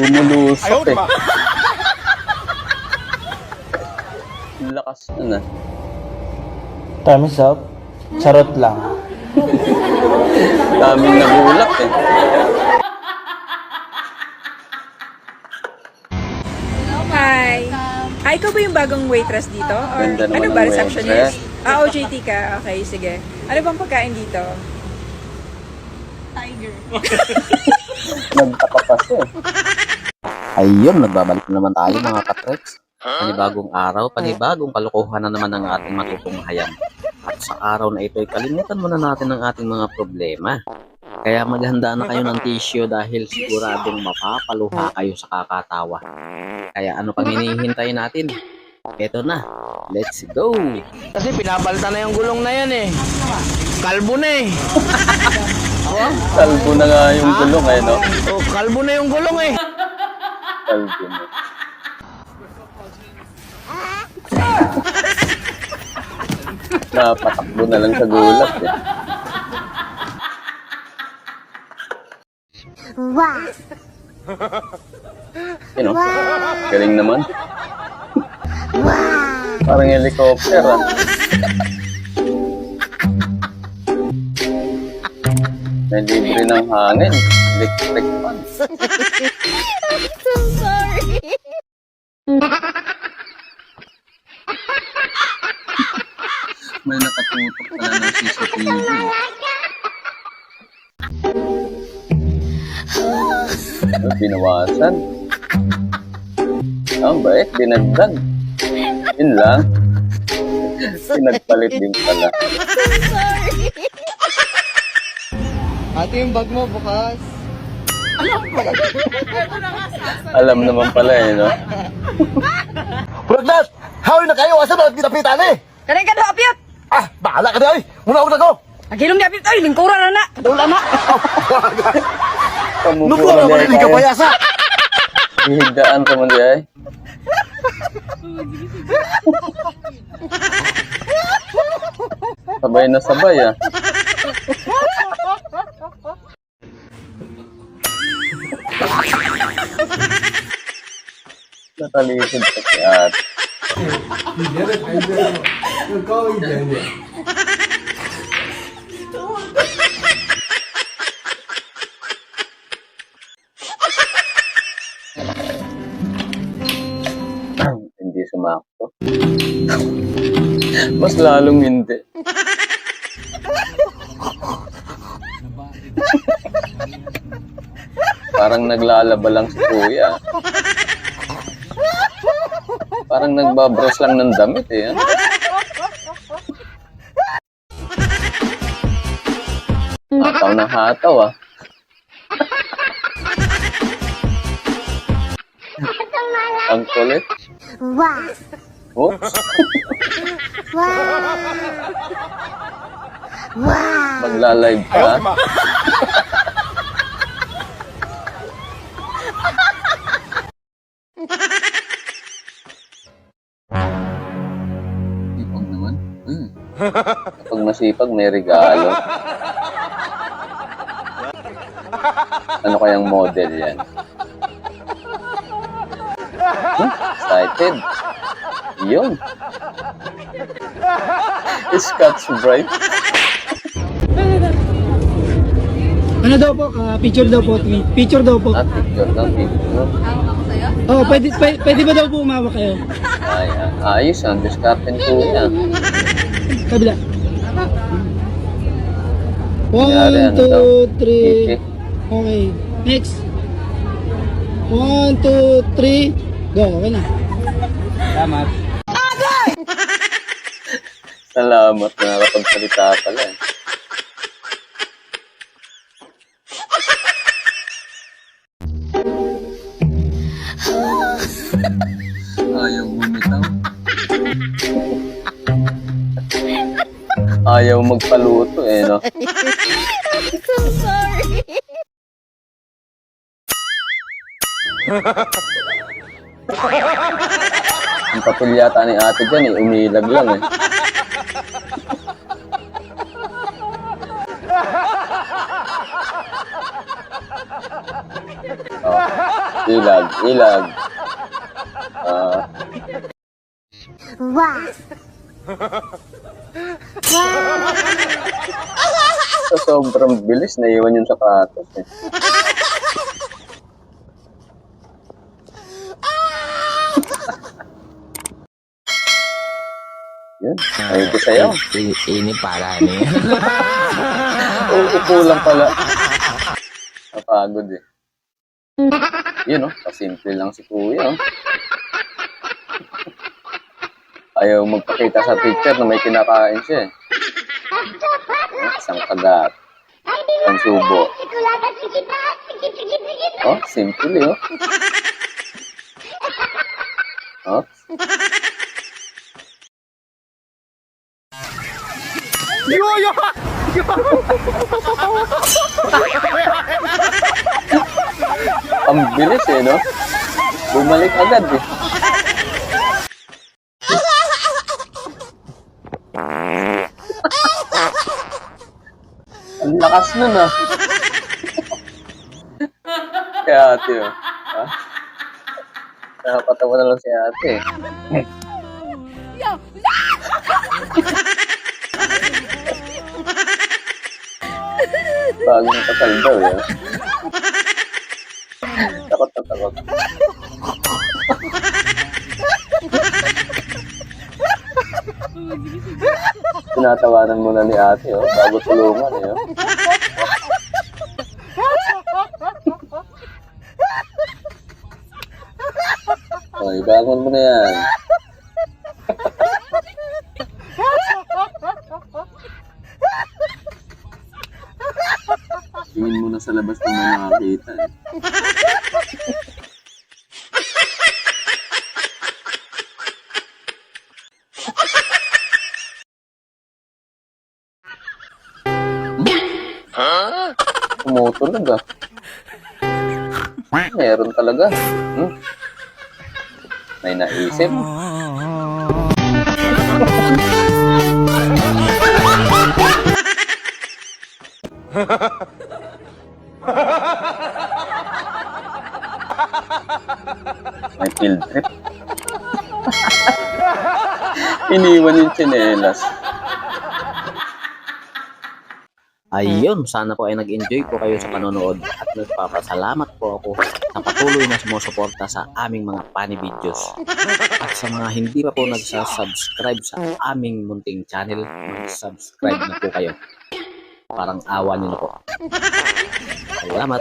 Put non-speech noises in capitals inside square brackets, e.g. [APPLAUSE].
Bumulusok eh. Ang Lakas na na. Time is up. Charot lang. Daming nabulak eh. Hi! Ah, ikaw ba yung bagong waitress dito? Or Ganda naman ano ng ba, receptionist? waitress. Ah, OJT ka. Okay, sige. Ano bang pagkain dito? Pa siya eh. Ayun, nagbabalik na naman tayo mga katreks. Panibagong araw, panibagong kalokohan na naman ang ating matutunghayan. At sa araw na ito ay kalimutan muna natin ang ating mga problema. Kaya maghanda na kayo ng tissue dahil siguradong mapapaluha kayo sa kakatawa. Kaya ano pang hinihintay natin? Eto na, let's go! Kasi pinapalitan na yung gulong na yan eh. Kalbo na eh. [LAUGHS] Kalbo na nga yung gulong eh, no? Oh, kalbo na yung gulong eh. Kalbo na. Napatakbo na lang sa gulat eh. Wow! Galing naman. Parang helicopter ah. May libre ng hangin. Electric fan. May nakatutok pala ng CCTV. Ano, binawasan? Ang bait, dinagdag. Yun lang. [LAUGHS] Pinagpalit din pala. Ate yung bag mo bukas. Alam naman pala eh, no? Pulagnat! Hawin na kayo! Asa ba pinapitan eh? Kanay ka daw, apyat! Ah! Bahala ka na ay! Muna ako na ko! Agilong di apyat! Ay, lingkura na na! Kadula na! [LAUGHS] Nupo na rin ka payasa! Hihigdaan ka man di ay. [LAUGHS] Sabay na sabay ah. Nakalisod pa si ate. hindi sumakto. Mas lalong hindi. Parang naglalaba lang si kuya. Parang nagbabros lang ng damit eh. ano? Hataw na hataw ah. Ang kulit. Oops. Magla-live ka? Masipag, may regalo. Ano kayang model yan? Hmm, excited. Yun. Scotch Bright. Ano daw po? Ah, picture daw po. Picture daw po. Ah, picture lang, picture. Oh, pwede, pwede, pwede ba daw po umawak kayo? Ay, ah, ayos ang discarding po yan. Kabila. One, ano two, three. Okay. Next. One, two, three. Go. Okay na. Salamat. Salamat na nakapagsalita pala. eh. Ayaw magpaluto eh, no? [LAUGHS] Ang papel yata ni ate dyan eh, umilag lang eh. Oh, ilag, ilag. Sa sobrang bilis, naiwan yung sapatos eh. Yun, ayun ko sa'yo. I- ini para ni. [LAUGHS] Oo, kulang pala. Napagod eh. Yun oh, kasimple lang si kuya oh. Ayaw magpakita sa picture na may kinakain siya eh. Isang kagat. Isang subo. Oh, simple eh oh. Oh. Ang bilis eh, no? Bumalik agad eh. Lakas nun ah. [LAUGHS] Kaya ate oh. Ha? Nakapatawa na lang si ate eh. Bagong kasal daw eh. Takot na takot. Tinatawanan muna ni ate, oh, bago tulungan, eh, oh. Oy, bangon mo na yan. Tingin mo na sa labas kung may nakakita, eh. Tumutunog ah. Meron talaga. Hmm? May naisip. May field trip. Iniwan yung tsinelas. Ayun, sana po ay nag-enjoy po kayo sa panonood at nagpapasalamat po ako sa patuloy na sumusuporta sa aming mga funny videos. At sa mga hindi pa po nagsasubscribe sa aming munting channel, mag-subscribe na po kayo. Parang awa niyo na po. Salamat!